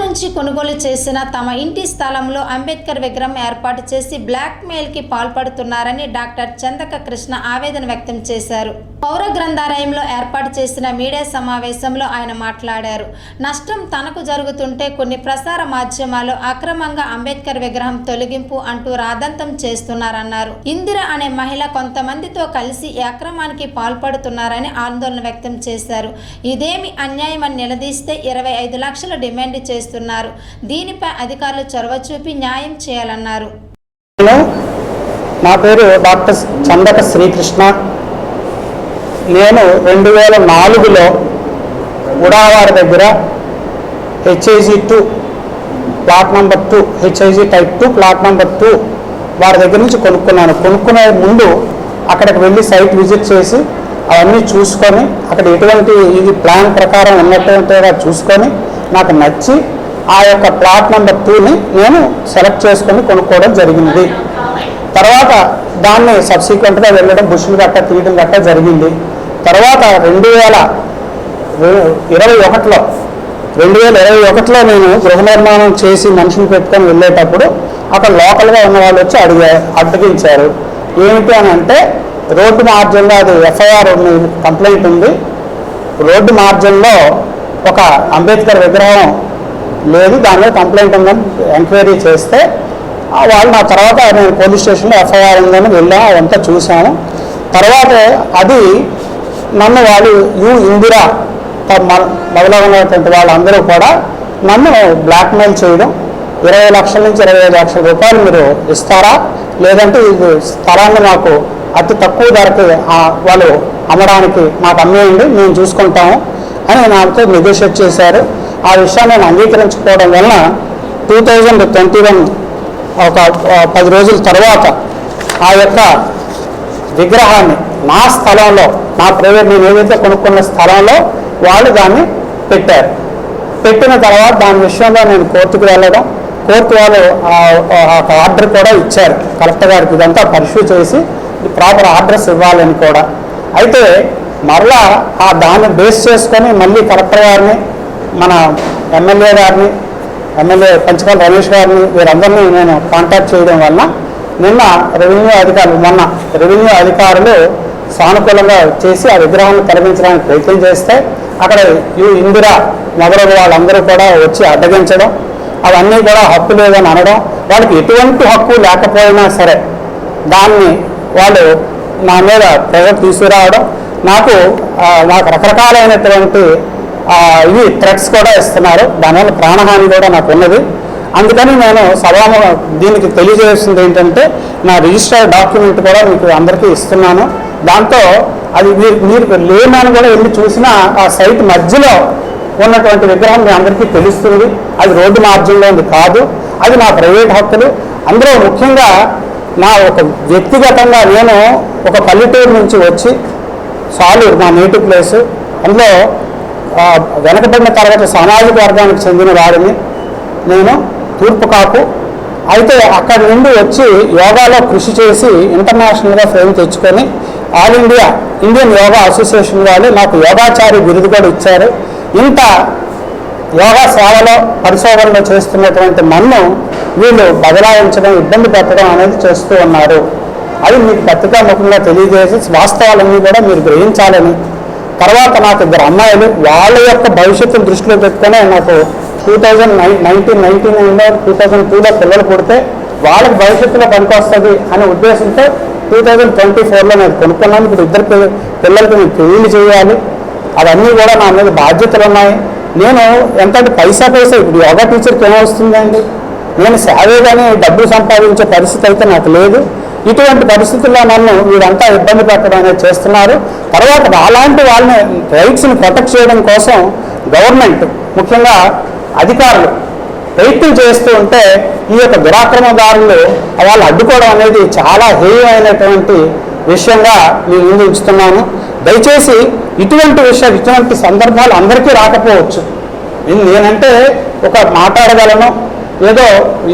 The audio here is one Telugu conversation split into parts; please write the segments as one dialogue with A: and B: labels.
A: నుంచి కొనుగోలు చేసిన తమ ఇంటి స్థలంలో అంబేద్కర్ విగ్రహం ఏర్పాటు చేసి బ్లాక్ మెయిల్కి పాల్పడుతున్నారని డాక్టర్ చందక కృష్ణ ఆవేదన వ్యక్తం చేశారు. పౌర గ్రంథాలయంలో ఏర్పాటు చేసిన మీడియా సమావేశంలో ఆయన మాట్లాడారు. నష్టం తనకు జరుగుతుంటే కొన్ని ప్రసార మాధ్యమాలు అక్రమంగా అంబేద్కర్ విగ్రహం తొలగింపు అంటూ రాదంతం చేస్తున్నారన్నారు. ఇందిర అనే మహిళ కొంతమందితో కలిసి ఈ అక్రమానికి పాల్పడుతున్నారని ఆందోళన వ్యక్తం చేశారు. ఇదేమి అన్యాయమని నిలదీస్తే ఇరవై ఐదు లక్షల డిమాండ్ చేస్తున్నారు. దీనిపై అధికారులు చొరవ చూపి న్యాయం చేయాలన్నారు.
B: నా పేరు డాక్టర్ చందక శ్రీకృష్ణ. నేను రెండు వేల నాలుగులో ఉడావారి దగ్గర HIG two plot number two HIG type two plot number two వారి దగ్గర నుంచి కొనుక్కున్నాను. కొనుక్కునే ముందు అక్కడికి వెళ్ళి సైట్ విజిట్ చేసి అవన్నీ చూసుకొని అక్కడ ఎటువంటి ఇది ప్లాన్ ప్రకారం ఉన్నట్టుగా చూసుకొని నాకు నచ్చి ఆ యొక్క ప్లాట్ నెంబర్ టూని నేను సెలెక్ట్ చేసుకొని కొనుక్కోవడం జరిగింది. తర్వాత దాన్ని సబ్సిక్వెంట్గా వెళ్ళడం బుషులు గట్ట తీయడం గట్ట జరిగింది. తర్వాత రెండు వేల ఇరవై ఒకటిలో రెండు వేల ఇరవై ఒకటిలో నేను గృహ నిర్మాణం చేసి మనిషిని పెట్టుకొని వెళ్ళేటప్పుడు అక్కడ లోకల్గా ఉన్న వాళ్ళు వచ్చి అడిగా అడ్డగించారు. ఏమిటి అని అంటే రోడ్డు మార్జిన్లో అది ఎఫ్ఐఆర్ కంప్లైంట్ ఉంది. రోడ్డు మార్గంలో ఒక అంబేద్కర్ విగ్రహం లేదు దాని మీద కంప్లైంట్ ఉందని ఎంక్వైరీ చేస్తే వాళ్ళు నా తర్వాత నేను పోలీస్ స్టేషన్లో ఎఫ్ఐఆర్ ఉందని వెళ్ళాం అదంతా చూసాము తర్వాత అది నన్ను వాళ్ళు యు ఇందిరా త- మొదలగునటువంటి వాళ్ళందరూ కూడా నన్ను బ్లాక్మెయిల్ చేయడం ఇరవై లక్షల నుంచి ఇరవై ఐదు లక్షల రూపాయలు మీరు ఇస్తారా? లేదంటే ఇది స్థలాన్ని మాకు అతి తక్కువ ధరకు వాళ్ళు అమ్మడానికి మాకు అమ్మేయండి మేము చూసుకుంటాము. అని నాతో నెగోషియేట్ చేశారు. ఆ విషయాన్ని నేను అంగీకరించుకోవడం వలన టూ థౌజండ్ ట్వంటీ వన్ ఒక పది రోజుల తర్వాత ఆ యొక్క విగ్రహాన్ని నా స్థలంలో నా ప్రైవేట్ నేను ఏదైతే కొనుక్కున్న స్థలంలో వాళ్ళు దాన్ని పెట్టారు. పెట్టిన తర్వాత దాని విషయంలో నేను కోర్టుకు వెళ్ళడం. కోర్టు వాళ్ళు ఆ- ఆర్డర్ కూడా ఇచ్చారు. కలెక్టర్ గారికి ఇదంతా పరిశీలి చేసి ప్రాపర్ ఆర్డర్స్ ఇవ్వాలని కూడా. అయితే మరలా ఆ దాన్ని బేస్ చేసుకొని మళ్ళీ కలెక్టర్ గారిని మన ఎమ్మెల్యే గారిని ఎమ్మెల్యే పంచకాల రమేష్ గారిని వీరందరినీ నేను కాంటాక్ట్ చేయడం వలన నిన్న రెవెన్యూ అధికారులు మొన్న రెవెన్యూ అధికారులు సానుకూలంగా చేసి ఆ విగ్రహాన్ని తొలగించడానికి ప్రయత్నం చేస్తే అక్కడ యు ఇందిరా మొదలగు వాళ్ళందరూ కూడా వచ్చి అడ్డగించడం అవన్నీ కూడా హక్కు లేదని అనడం వాళ్ళకి ఎటువంటి హక్కు లేకపోయినా సరే దాన్ని వాళ్ళు నా మీద ప్రెజర్ తీసుకురావడం నాకు నాకు రకరకాలైనటువంటి ఇవి థ్రెట్స్ కూడా ఇస్తున్నారు. దానివల్ల ప్రాణహాని కూడా నాకు ఉన్నది. అందుకని నేను సభామ దీనికి తెలియజేస్తుంది ఏంటంటే నా రిజిస్టర్ డాక్యుమెంట్ కూడా మీకు అందరికీ ఇస్తున్నాను. దాంతో అది మీరు మీరు లేమని కూడా వెళ్ళి చూసినా ఆ సైట్ మధ్యలో ఉన్నటువంటి విగ్రహం మీ అందరికీ తెలుస్తుంది. అది రోడ్డు మార్గంలో ఉంది కాదు. అది నా ప్రైవేట్ హక్కులు. అందులో ముఖ్యంగా నా ఒక వ్యక్తిగతంగా నేను ఒక పల్లెటూరు నుంచి వచ్చి సాలూరు మా నేటివ్ ప్లేస్. అందులో వెనకబడిన తరగతి సామాజిక వర్గానికి చెందిన వాడిని నేను తూర్పు కాపు. అయితే అక్కడి నుండి వచ్చి యోగాలో కృషి చేసి ఇంటర్నేషనల్గా ఫేమ్ తెచ్చుకొని all India Indian yoga association వాళ్ళు నాకు యోగాచారి బిరుదు కూడా ఇచ్చారు. ఇంత యోగా సేవలో పరిశోధనలో చేస్తున్నటువంటి మన్ను వీళ్ళు బదలాయించడం ఇబ్బంది పెట్టడం అనేది చేస్తూ ఉన్నారు. అది మీకు పత్రికా ముఖంగా తెలియజేసి వాస్తవాలన్నీ కూడా మీరు గ్రహించాలని. తర్వాత నాకు ఇద్దరు అమ్మాయిలు వాళ్ళ యొక్క భవిష్యత్తును దృష్టిలో పెట్టుకునే నాకు two thousand nine nineteen ninety నైన్లో టూ థౌజండ్ టూలో పిల్లలు పుడితే వాళ్ళకి భవిష్యత్తులో పనికొస్తుంది అనే ఉద్దేశంతో టూ థౌజండ్ ట్వంటీ ఫోర్లో నేను కొనుక్కున్నాను. ఇప్పుడు ఇద్దరు పిల్ల- పిల్లలకి నేను పెళ్ళి చేయాలి. అవన్నీ కూడా నా మీద బాధ్యతలు ఉన్నాయి. నేను ఎంత పైసా పైసా ఇప్పుడు యోగా టీచర్కి ఏమవుతుందండి నేను సేవే డబ్బులు సంపాదించే పరిస్థితి అయితే నాకు లేదు. ఇటువంటి పరిస్థితుల్లో నన్ను వీరంతా ఇబ్బంది పెట్టడం అనేది చేస్తున్నారు. తర్వాత అలాంటి వాళ్ళని రైట్స్ని ప్రొటెక్ట్ చేయడం కోసం గవర్నమెంట్ ముఖ్యంగా అధికారులు ప్రయత్నం చేస్తూ ఉంటే ఈ యొక్క దురాక్రమదారులు వాళ్ళు అడ్డుకోవడం అనేది చాలా హేయమైనటువంటి విషయంగా నేను ముందు ఉంచుతున్నాను. దయచేసి ఇటువంటి విషయం ఇటువంటి సందర్భాలు అందరికీ రాకపోవచ్చు. నేనంటే ఒక మాట్లాడగలను ఏదో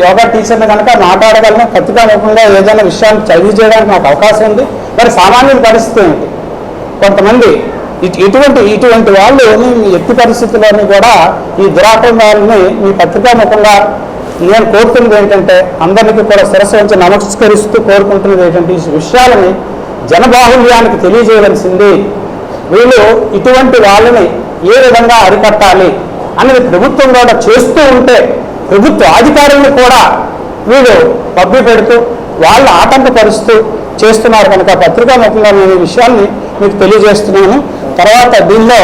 B: యోగా టీచర్ని కనుక మాట్లాడగలను పత్రికాముఖంగా ఏదైనా విషయాన్ని చదివి చేయడానికి నాకు అవకాశం ఉంది. మరి సామాన్యుల పరిస్థితి ఏంటి కొంతమంది ఇటువంటి ఇటువంటి వాళ్ళు మీ ఎట్టి పరిస్థితుల్లోని కూడా ఈ దురాటంగాల్ని మీ పత్రికా ముఖంగా నేను కోరుతున్నది ఏంటంటే అందరికీ కూడా శిరస్సు ఉంచి నమస్కరిస్తూ కోరుకుంటున్నది ఏంటంటే ఈ విషయాలని జనబాహుల్యానికి తెలియజేయవలసింది. వీళ్ళు ఇటువంటి వాళ్ళని ఏ విధంగా అరికట్టాలి అనేది ప్రభుత్వం కూడా చేస్తూ ఉంటే ప్రభుత్వ అధికారులను కూడా వీళ్ళు పబ్బి పెడుతూ వాళ్ళు ఆటంకపరుస్తూ చేస్తున్నారు కనుక పత్రికా ముఖంగా నేను ఈ విషయాన్ని మీకు తెలియజేస్తున్నాను. తర్వాత దీనిలో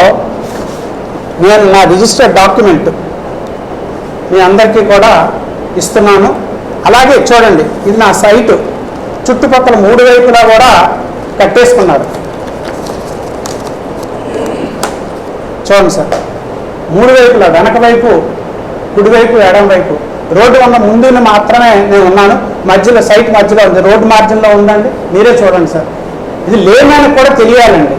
B: నేను నా రిజిస్టర్డ్ డాక్యుమెంట్ మీ అందరికీ కూడా ఇస్తున్నాను. అలాగే చూడండి ఇది నా సైటు. చుట్టుపక్కల మూడు వైపులా కూడా కట్టేసుకున్నారు. చూడండి సార్ మూడు వైపులా వెనక వైపు కుడివైపు ఎడం వైపు. రోడ్డు ఉన్న ముందుని మాత్రమే నేను ఉన్నాను. మధ్యలో సైట్ మధ్యలో ఉంది. రోడ్డు మార్జిన్లో ఉందండి. మీరే చూడండి సార్. ఇది లేనని కూడా తెలియాలండి.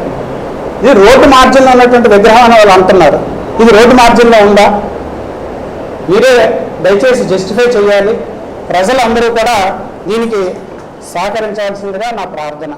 B: ఇది రోడ్డు మార్జిన్లో ఉన్నటువంటి విగ్రహం అని వాళ్ళు అంటున్నారు. ఇది రోడ్డు మార్జిన్లో ఉందా? మీరే దయచేసి జస్టిఫై చేయాలి. ప్రజలందరూ కూడా దీనికి సహకరించాల్సిందిగా నా ప్రార్థన.